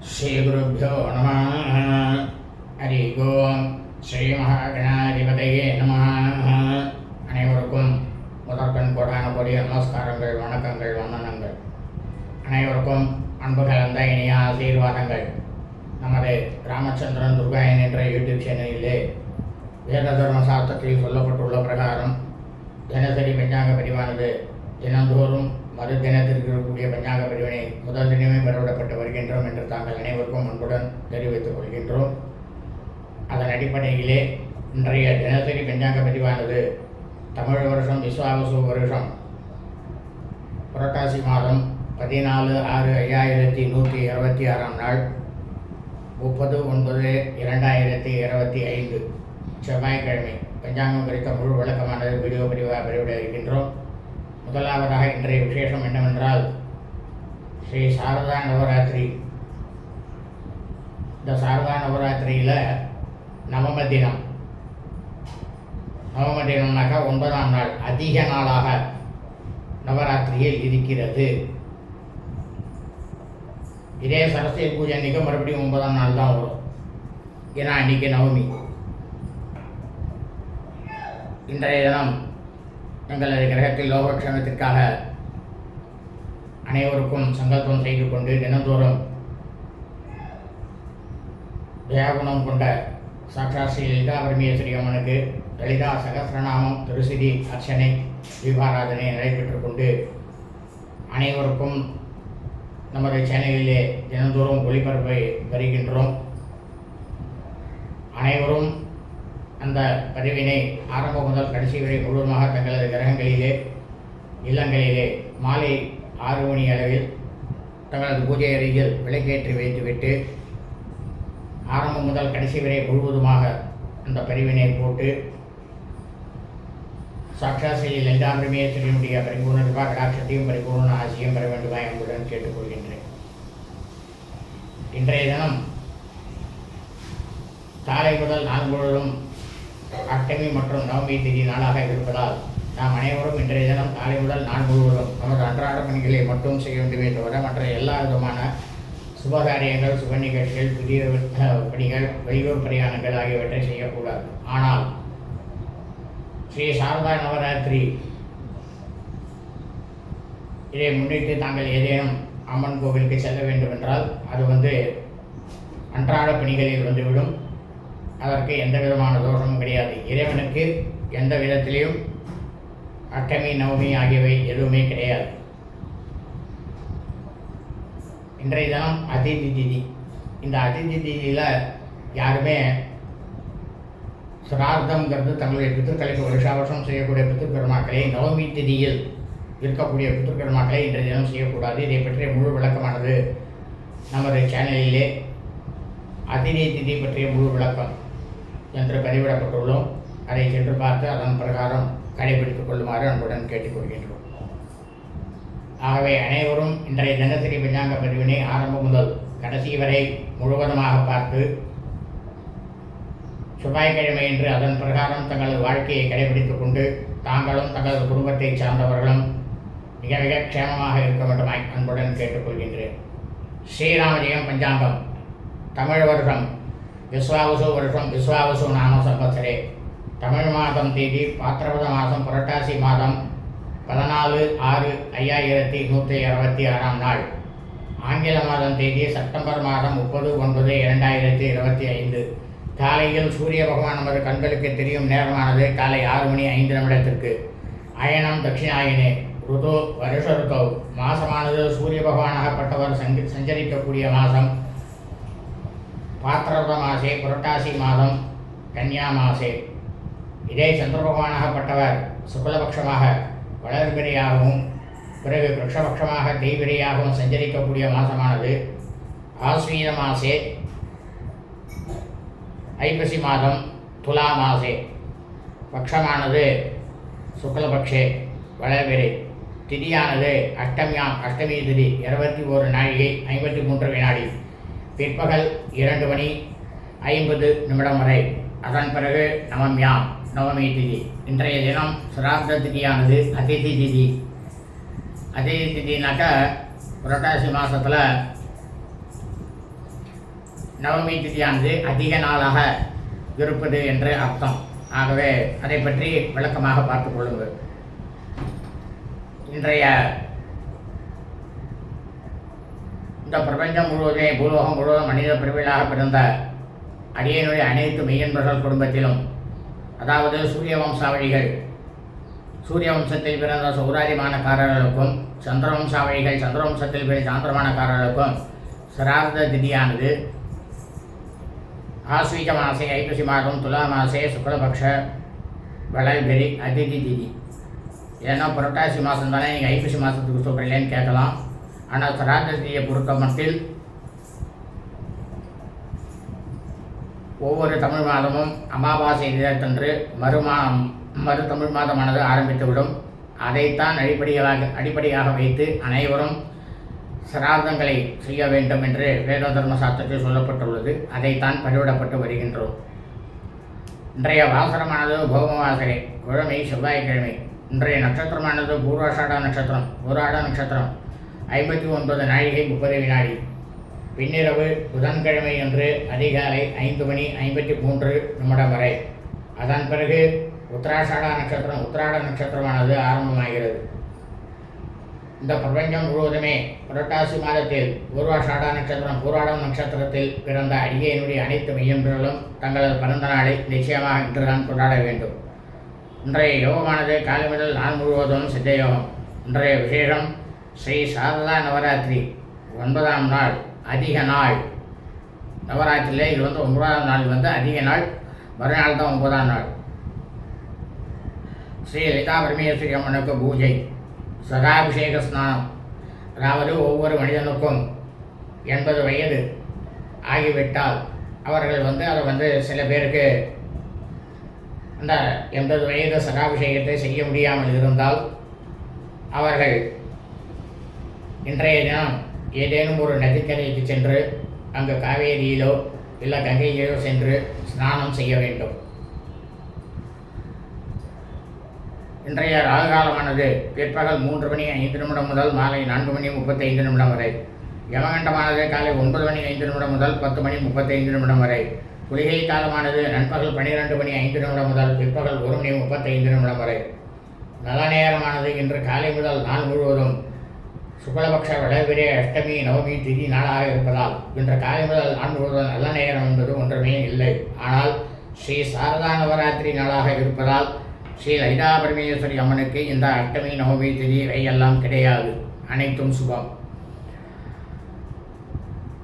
ஸ்ரீகுருப்போ நம. ஹரி ஓம். ஸ்ரீ மகாகணாதிபதையே நம. அனைவருக்கும் முதற்கண் கோடான கொடிய நமஸ்காரங்கள் வணக்கங்கள் வந்தனங்கள். அனைவருக்கும் அன்பு கலந்த இனிய ஆசீர்வாதங்கள். நமது ராமச்சந்திரன் துர்காயன் என்ற யூடியூப் சேனலிலே வேத தர்ம சாஸ்திரத்தில் சொல்லப்பட்டுள்ள பிரகாரம் தினசரி பஞ்சாங்க பிரிவானது தினந்தோறும் மறு தினத்திற்கு இருக்கக்கூடிய பஞ்சாங்க பிரிவினை முதல் தினமே பெறவிடப்பட்டு வருகின்றோம் என்று தாங்கள் அனைவருக்கும் அன்புடன் தெரிவித்துக் கொள்கின்றோம். அதன் அடிப்படையிலே இன்றைய தினசரி பஞ்சாங்க பதிவானது தமிழ் வருஷம் விஸ்வாவசு வருஷம். புரட்டாசி மாதம் பதினாலு ஆறு ஐயாயிரத்தி நூற்றி இருபத்தி ஆறாம் நாள் முப்பது ஒன்பது இரண்டாயிரத்தி இருபத்தி ஐந்து. செவ்வாய்க்கிழமை பஞ்சாங்கம் குறித்த முழு விளக்கமானது வீடியோ பதிவாக பதிவிட இருக்கின்றோம். முதலாவதாக இன்றைய விசேஷம் என்னவென்றால் ஸ்ரீ சாரதா நவராத்திரி. இந்த சாரதா நவராத்திரியில் நவம தினம். நவம தினம்னாக்கா ஒன்பதாம் நாள் அதிக நாளாக நவராத்திரியில் இருக்கிறது. இதே சரஸ்வதி பூஜை அன்றைக்கி மறுபடியும் ஒன்பதாம் நாள் தான் வரும். ஏன்னா அன்றைக்கி நவமி. இன்றைய தினம் எங்களது கிரகத்தில் லோகக்ஷேமத்திற்காக அனைவருக்கும் சங்கல்பம் செய்து கொண்டு தினந்தோறும் தயாகுணம் கொண்ட சாட்சா ஸ்ரீ லலிதா பரமேஸ்வரி அம்மனுக்கு லலிதா சகசிரநாமம் திருசிதி அர்ச்சனை தீபாராதனை நடைபெற்றுக் கொண்டு அனைவருக்கும் நமது சேனலிலே தினந்தோறும் ஒளிபரப்பை வருகின்றோம். அனைவரும் அந்த பதிவினை ஆரம்பம் முதல் கடைசி வரை முழுவதுமாக தங்களது கிரகங்களிலே இல்லங்களிலே மாலை ஆறு மணி அளவில் தங்களது பூஜை அறையில் விளக்கேற்றி வைத்துவிட்டு ஆரம்பம் முதல் கடைசி வரை முழுவதுமாக அந்த பதிவினை போட்டு சாட்சா ஸ்ரீ லலிதா பரிபூர்ண ரூபா கடாட்சத்தையும் பரிபூர்ண ஆசியம் பெற வேண்டுமா என்பதுடன் கேட்டுக்கொள்கின்றேன் இன்றைய தினம் காலை முதல் நாள் முழுவதும் அஷ்டமி மற்றும் நவமி திதி நாளாக இருப்பதால் நாம் அனைவரும் இன்றைய தினம் காலை முதல் நாள் முழுவதும் நமது அன்றாட பணிகளை மட்டும் செய்ய வேண்டுமே தவிர மற்ற எல்லா விதமான சுபகாரியங்கள் சுப நிகழ்ச்சிகள் புதிய பணிகள் வெளியூர் பிரயாணங்கள் ஆகியவற்றை செய்யக்கூடாது. ஆனால் ஸ்ரீ சாரதா நவராத்திரி இதை முன்னிட்டு தாங்கள் ஏதேனும் அம்மன் கோவிலுக்கு செல்ல வேண்டும் என்றால் அது வந்து அன்றாட பணிகளில் வந்துவிடும். அதற்கு எந்த விதமான தோஷமும் கிடையாது. இறைவனுக்கு எந்த விதத்திலையும் அட்டமி நவமி ஆகியவை எதுவுமே கிடையாது. இன்றைய தினம் அதிதி திதி. இந்த அதிதி திதியில் யாருமே சிரார்த்தங்கிறது தங்களுடைய பித்திருக்களுக்கு வருஷா வருஷம் செய்யக்கூடிய பித்திருக்கர்மாக்களை நவமி திதியில் இருக்கக்கூடிய பித்திருக்கர்மாக்களை இன்றைய தினம் செய்யக்கூடாது. இதை பற்றிய முழு விளக்கமானது நமது சேனலிலே அதிதி திதி பற்றிய முழு விளக்கம். என்று பதிவிடப்பட்டுள்ளோம். அதை சென்று பார்த்து அதன் பிரகாரம் கடைபிடித்துக் கொள்ளுமாறு அன்புடன் கேட்டுக்கொள்கின்றோம் ஆகவே அனைவரும் இன்றைய தினசரி பஞ்சாங்க பதிவினை ஆரம்பம் முதல் கடைசி வரை முழுவதுமாக பார்த்து செவ்வாய்க்கிழமை என்று அதன் பிரகாரம் தங்களது வாழ்க்கையை கடைபிடித்துக் கொண்டு தாங்களும் தங்களது குடும்பத்தை சார்ந்தவர்களும் மிக மிக க்ஷேமமாக இருக்க வேண்டுமாய் அன்புடன் கேட்டுக்கொள்கின்றேன் ஸ்ரீராமஜெயம் பஞ்சாங்கம். தமிழ் வருடம் விஸ்வாவசு வருஷம் விஸ்வாவசு நாம சம்பத்சரே தமிழ் மாதம் தேதி பாத்திரபத மாதம் புரட்டாசி மாதம் பதினாலு ஆறு ஐயாயிரத்தி நூற்றி அறுபத்தி ஆறாம் நாள். ஆங்கில மாதம் தேதி செப்டம்பர் மாதம் முப்பது ஒன்பது இரண்டாயிரத்தி இருபத்தி ஐந்து. காலையில் சூரிய பகவான் நமது கண்களுக்கு தெரியும் நேரமானது காலை ஆறு மணி ஐந்து நிமிடத்திற்கு. அயனம் தட்சிணாயனே ருதோ வருஷ ருதோ மாசமானது சூரிய பகவானாகப்பட்டவர் சங்க சஞ்சரிக்கக்கூடிய மாதம் பாத்திரபத மாசே புரட்டாசி மாதம் கன்யா மாசே இதே சந்திர பகவானாகப்பட்டவர் சுக்லபக்ஷமாக வளர்பிரியாகவும் பிறகு கிருஷ்ணபக்ஷமாக தேய்விரையாகவும் சஞ்சரிக்கக்கூடிய மாதமானது. ஆஸ்வீத மாசே ஐப்பசி மாதம் துலா மாசே பக்ஷமானது சுக்லபக்ஷே வளர்பிரி திதியானது அஷ்டமியாம் அஷ்டமி திதி இருபத்தி ஒரு நாழிகை ஐம்பத்தி மூன்று வினாடி. பிற்பகல் இரண்டு மணி ஐம்பது நிமிடம் வரை. அதன் பிறகு நவமியாம் நவமி திதி. இன்றைய தினம் சிராப்த திதியானது அதிதி திதி. அதிதி திதினாக்கா புரட்டாசி மாதத்தில் நவமி திதியானது அதிக நாளாக இருப்பது என்று அர்த்தம். ஆகவே அதை பற்றி விளக்கமாக பார்த்துக் கொள்ளுங்கள். இன்றைய இந்த பிரபஞ்சம் முழுவதுமே பூலோகம் முழுவதும் மனித பிரிவிலாக பிறந்த அடியனுடைய அனைத்து மெய்யன்பர்கள் குடும்பத்திலும் அதாவது சூரிய வம்சாவளிகள் சூரிய வம்சத்தில் பிறந்த சௌராதிமானக்காரர்களுக்கும் சந்திர வம்சாவழிகள் சந்திர வம்சத்தில் பிறந்த சாந்திரமானக்காரர்களுக்கும் சிரார்த்த திதியானது. ஆஸ்வீக மாசே ஐப்பசி மாதம் துலா மாசே சுக்லபக்ஷ வளர்பெரி அதிதி திதி. ஏன்னா புரட்டாசி மாதம் தானே நீங்கள் ஐப்பசி மாதத்துக்கு சொல்கிறீங்களேன்னு கேட்கலாம். ஆனால் சிரார்த்த பொறுத்த மட்டில் ஒவ்வொரு தமிழ் மாதமும் அமாவாசை தினத்தன்று மறுமா மறு தமிழ் மாதமானது ஆரம்பித்துவிடும். அதைத்தான் அடிப்படையாக அடிப்படையாக வைத்து அனைவரும் சிரார்த்தங்களை செய்ய வேண்டும் என்று வேத தர்ம சாஸ்திரத்தில் சொல்லப்பட்டுள்ளது. அதைத்தான் பதிவிடப்பட்டு வருகின்றோம். இன்றைய வாசனமானது பௌமவாசரை கிழமை செவ்வாய்க்கிழமை. இன்றைய நட்சத்திரமானது பூர்வாஷாட நட்சத்திரம் பூராட நட்சத்திரம். ஐம்பத்தி ஒன்பது நாழிகை முப்பது வினாடி. பின்னிரவு புதன்கிழமை அன்று அதிகாலை ஐந்து மணி ஐம்பத்தி மூன்று நிமிடம் வரை அதன் பிறகு உத்தராஷாடா நட்சத்திரம் உத்திராட நட்சத்திரமானது ஆரம்பமாகிறது. இந்த பிரபஞ்சம் முழுவதுமே புரட்டாசி மாதத்தில் பூர்வாஷாடா நட்சத்திரம் பூராடம் நட்சத்திரத்தில் பிறந்த அடியனுடைய அனைத்து மெய்யன்பர்களும் தங்களது பிறந்த நாளை நிச்சயமாக இன்றுதான் கொண்டாட வேண்டும். இன்றைய யோகமானது காலை முதல் நாள் முழுவதும் சித்த யோகம். இன்றைய விசேஷம் ஸ்ரீ சாரதா நவராத்திரி ஒன்பதாம் நாள் அதிக நாள். நவராத்திரியில் இது வந்து ஒன்பதாம் நாள் வந்து அதிக நாள் மறுநாள் தான் ஒன்பதாம் நாள். ஸ்ரீ லலிதா பரமேஸ்வரி அம்மனுக்கு பூஜை சதாபிஷேக ஸ்நானம். அதாவது ஒவ்வொரு மனிதனுக்கும் எண்பது வயது ஆகிவிட்டால் அவர்கள் வந்து அதை வந்து சில பேருக்கு அந்த எண்பது வயது சதாபிஷேகத்தை செய்ய முடியாமல் இருந்தால் அவர்கள் இன்றைய தினம் ஏதேனும் ஒரு நதிக்கரைக்கு சென்று அங்கு காவேரியிலோ இல்லை கங்கையிலோ சென்று ஸ்நானம் செய்ய வேண்டும். இன்றைய ராகுகாலமானது பிற்பகல் மூன்று மணி ஐந்து நிமிடம் முதல் மாலை நான்கு மணி முப்பத்தைந்து நிமிடம் வரை. யமகண்டமானது காலை ஒன்பது மணி ஐந்து நிமிடம் முதல் பத்து மணி முப்பத்தைந்து நிமிடம் வரை. குளிகை காலமானது நண்பகல் பன்னிரெண்டு மணி ஐந்து நிமிடம் முதல் பிற்பகல் ஒரு மணி முப்பத்தைந்து நிமிடம் வரை. நல்ல நேரமானது இன்று காலை முதல் நாள் முழுவதும் சுக்லபக்ஷ வளர்பிறை அஷ்டமி நவமி திதி நாளாக இருப்பதால் இன்று காலை முதல் நாள் முழுவதும் நல்ல நேரம் என்பது ஒன்றுமே இல்லை. ஆனால் ஸ்ரீ சாரதா நவராத்திரி நாளாக இருப்பதால் ஸ்ரீ லலிதா பரமேஸ்வரி அம்மனுக்கு இந்த அஷ்டமி நவமி திதி இவையெல்லாம் கிடையாது. அனைத்தும் சுபம்.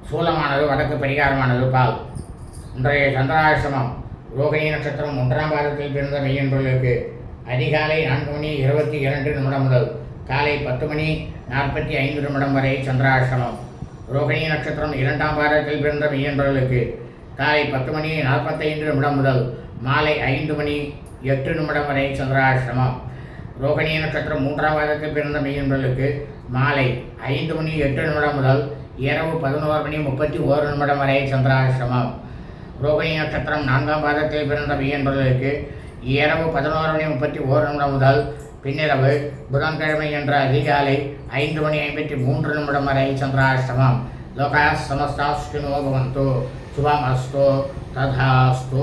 சூலமானது வடக்கு பரிகாரமானது பால். இன்றைய சந்திராசிரமம் ரோகிணி நட்சத்திரம் ஒன்றாம் பாதத்தில் பிறந்த மெய்யன்பர்களுக்கு அதிகாலை நான்கு மணி இருபத்தி இரண்டு நிமிடம் முதல். காலை பத்து மணி நாற்பத்தி ஐந்து நிமிடம் வரை சந்திராசிரமம் ரோகிணி நட்சத்திரம் இரண்டாம் வாரத்தில் பிறந்த மெய்யன்பர்களுக்கு காலை பத்து மணி நாற்பத்தைந்து நிமிடம் முதல் மாலை ஐந்து மணி எட்டு நிமிடம் வரை சந்திராசிரமம் ரோகிணி நட்சத்திரம் மூன்றாம் வாரத்தில் பிறந்த மெய்யன்பர்களுக்கு மாலை ஐந்து மணி எட்டு நிமிடம் முதல் இரவு பதினோரு மணி முப்பத்தி ஓரு நிமிடம் வரை சந்திராசிரமம் ரோகிணி நட்சத்திரம் நான்காம் பாதத்தில் பிறந்த மெய்யன்பர்களுக்கு இரவு பதினோரு மணி முப்பத்தி ஓரு நிமிடம் முதல் பின்னிரவு புதன்கிழமை என்ற அதிகாலை ஐந்து மணி ஐம்பத்தி மூன்று நிமிடம் வரை சந்திராஷ்டமம். லோகா சமஸ்தாஸ்டினோ பவந்து. சுபமஸ்து. ததாஸ்து.